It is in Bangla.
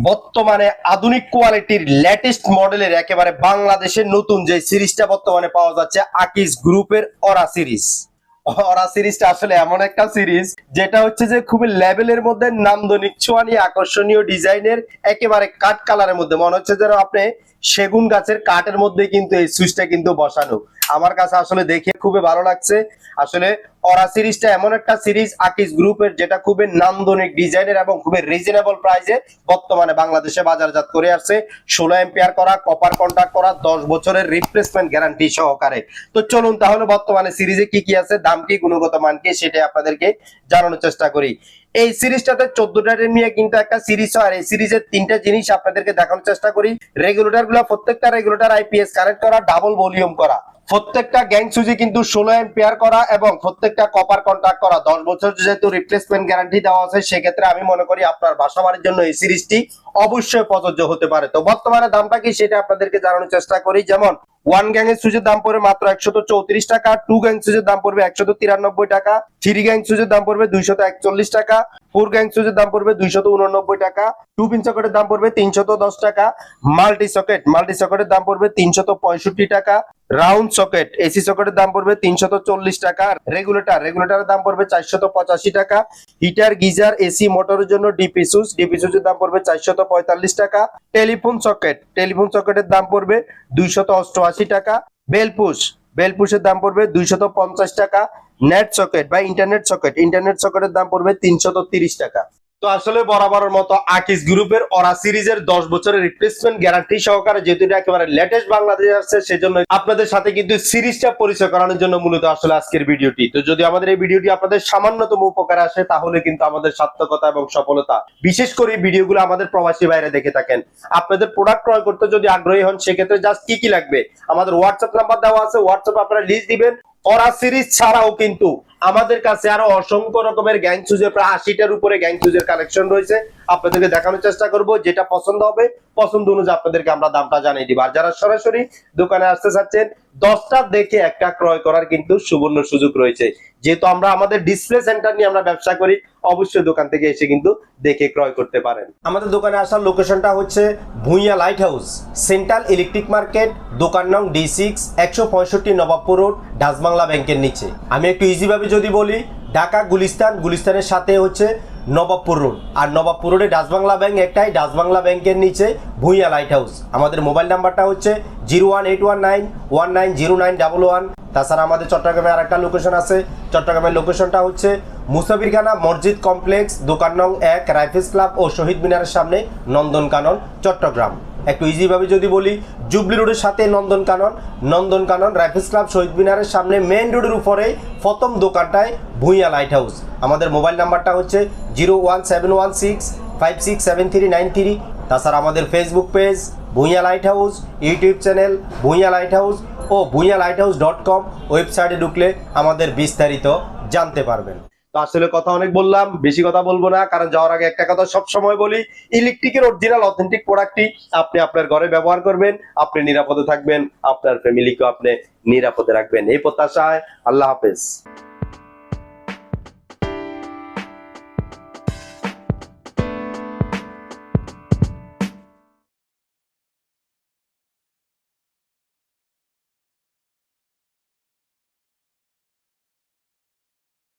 বর্তমানে আধুনিক কোয়ালিটির লেটেস্ট মডেলের একেবারে বাংলাদেশের নতুন যে সিরিজটা বর্তমানে পাওয়া যাচ্ছে আকিস গ্রুপের অরা সিরিজ অরা সিরিজটা আসলে এমন একটা সিরিজ যেটা হচ্ছে যে খুবই লেভেলের মধ্যে নান্দনিক, ছোঁয়ানি, আকর্ষণীয় ডিজাইনের একেবারে কাঠ কালারের মধ্যে। মনে হচ্ছে যেন আপনি সেগুন গাছের কাঠের মধ্যে কিন্তু এই সুইচটা কিন্তু বসানো। আমার কাছে আসলে দেখে খুবই ভালো লাগছে। আসলে অরা সিরিজটা এমন একটা সিরিজ, আকিস গ্রুপের, যেটা খুবই নান্দনিক ডিজাইনের এবং খুবই রিজনেবল প্রাইসে বর্তমানে বাংলাদেশে বাজারজাত করে আসছে। ষোলো এম্পিয়ার করা কপার কন্ট্যাক্ট করা, দশ বছরের রিপ্লেসমেন্ট গ্যারান্টি সহকারে। তো চলুন তাহলে বর্তমানে সিরিজে কি কি আছে, দাম কি, গুণগত মান কি সেটা আপনাদেরকে জানানোর চেষ্টা করি। এই সিরিজটাতে চোদ্দটা নিয়ে কিন্তু একটা সিরিজ হয়। আর এই সিরিজের তিনটা জিনিস আপনাদেরকে দেখানোর চেষ্টা করি। রেগুলেটরগুলো, প্রত্যেকটা রেগুলেটর আইপিএস কানেক্ট করা ডাবল ভলিউম করা। প্রত্যেকটা গ্যাং সুজি কিন্তু ষোলো এম্পিয়ার করা এবং প্রত্যেকটা কপার কন্ট্যাক্ট করা। দশ বছর যেহেতু রিপ্লেসমেন্ট গ্যারান্টি দেওয়া আছে, সেক্ষেত্রে আমি মনে করি আপনার বাসা জন্য এই সিরিজটি অবশ্যই প্রযোজ্য হতে পারে। তো বর্তমানে দামটা কি সেটা আপনাদেরকে জানানোর চেষ্টা করি। যেমন ওয়ান গ্যাং এর সুজের দাম পড়বে মাত্র একশত চৌত্রিশ টাকা টু গ্যাং সুজের দাম পড়বে একশত তিরানব্বই টাকা থ্রি গ্যাং সুজের দাম পড়বে দুইশত একচল্লিশ টাকা ফোর গ্যাং সুজের দাম পড়বে দুইশত উননব্বই টাকা টু পিন সকেটের দাম পড়বে তিনশত দশ টাকা মাল্টি সকেট মাল্টি সকেটের দাম পড়বে তিনশত পঁয়ষট্টি টাকা রাউন্ড সকেট, এসি সকেটের দাম পড়বে তিনশত চল্লিশ টাকা রেগুলেটর, রেগুলেটরের দাম পড়বে চারশত পঁচাশি টাকা। হিটার, গিজার, এসি, মোটরের জন্য ডিপি সুইচ, ডিপি সুইচের দাম পড়বে চারশত পঁয়তাল্লিশ টাকা। টেলিফোন সকেট, টেলিফোন সকেটের দাম পড়বে দুইশত অষ্টআশি টাকা। বেলপুশ বেলপুশের দাম পড়বে দুইশত পঞ্চাশ টাকা। নেট সকেট বা ইন্টারনেট সকেট, ইন্টারনেট সকেটের দাম পড়বে তিনশত তিরিশ টাকা। তো আসলে বরাবরের মতো আকিস গ্রুপের অরা সিরিজের দশ বছরের রিপ্লেসমেন্ট গ্যারান্টি সহকারে যেহেতু এটা একেবারে লেটেস্ট বাংলাদেশে আসছে, সেজন্য আপনাদের সাথে কিন্তু সিরিজটা পরিচয় করানোর জন্য মূলত আসলে আজকের ভিডিওটি। তো যদি আমাদের এই ভিডিওটি আপনাদের সামান্যতম উপকার আসে, তাহলে কিন্তু আমাদের সার্থকতা এবং সফলতা, বিশেষ করে ভিডিওগুলো আমাদের প্রবাসী বাইরে দেখে থাকেন। আপনাদের প্রোডাক্ট ক্রয় করতে যদি আগ্রহী হন, সেক্ষেত্রে জাস্ট কি কি লাগবে? আমাদের হোয়াটসঅ্যাপ নাম্বার দেওয়া আছে হোয়াটসঅ্যাপ আপনারা লিস্ট দিবেন। অরা সিরিজ ছাড়াও কিন্তু আমাদের কাছে আরও অসংখ্য রকমের গ্যাং চুজের প্রায় আশিটার উপরে গ্যাং সুজের কালেকশন রয়েছে। আপনাদেরকে দেখানোর চেষ্টা করব, যেটা পছন্দ হবে, পছন্দ অনুযায়ী আপনাদেরকে আমরা দামটা জানিয়ে দিব। আর যারা সরাসরি দোকানে আসতে চাচ্ছেন, দশটা দেখে একটা ক্রয় করার কিন্তু সুবর্ণ সুযোগ রয়েছে। যেহেতু আমরা আমাদের ডিসপ্লে সেন্টার নিয়ে আমরা ব্যবসা করি অবশ্যই দোকান থেকে এসে কিন্তু দেখে ক্রয় করতে পারেন। আমাদের দোকানে আসার লোকেশনটা হচ্ছে Bhuiya light house central electric market দোকান নং ডি সিক্স একশো পঁয়ষট্টি নবাবপুর রোড ডাসবাংলা ব্যাংকের নিচে। আমি একটু ইজিভাবে যদি বলি, ঢাকা, গুলিস্তান, গুলিস্তানের সাথে হচ্ছে নবাবপুর রোড। আর নবাবপুর রোডে ডাসবাংলা ব্যাংক একটাই ডাসবাংলা ব্যাংকের নিচে ভুইয়া লাইট হাউস আমাদের মোবাইল নাম্বারটা হচ্ছে zero one eight one nine one nine zero nine double one তাছাড়া আমাদের চট্টগ্রামে আর একটা লোকেশন আছে। চট্টগ্রামের লোকেশনটা হচ্ছে মুসাফিরখানা মসজিদ কমপ্লেক্স, দোকান নং এক, রাইফেলস ক্লাব ও শহীদ মিনারের সামনে নন্দনকানন, চট্টগ্রাম। একটু ইজিভাবে যদি বলি, জুবলি রোডের সাথে নন্দনকানন নন্দনকানন, রাইফেলস ক্লাব, শহীদ মিনারের সামনে মেন রোডের উপরে প্রথম দোকানটায় ভুইয়া লাইট হাউস আমাদের মোবাইল নাম্বারটা হচ্ছে zero one seven one six five six seven three nine three তাছাড়া আমাদের Facebook page Bhuiya light house YouTube channel Bhuiya light house ও Bhuiya light house dot com ওয়েবসাইটে ঢুকলে আমাদের বিস্তারিত জানতে পারবেন। তো আসলে কথা অনেক বললাম, বেশি কথা বলব না, কারণ যাওয়ার আগে একটা কথা সব সময় বলি ইলেকট্রিকের অরিজিনাল অথেন্টিক প্রোডাক্টটি আপনি আপনার ঘরে ব্যবহার করবেন, আপনি নিরাপদে থাকবেন, আপনার ফ্যামিলিকেও আপনি নিরাপদে রাখবেন। এই প্রত্যাশায় আল্লাহ হাফেজ।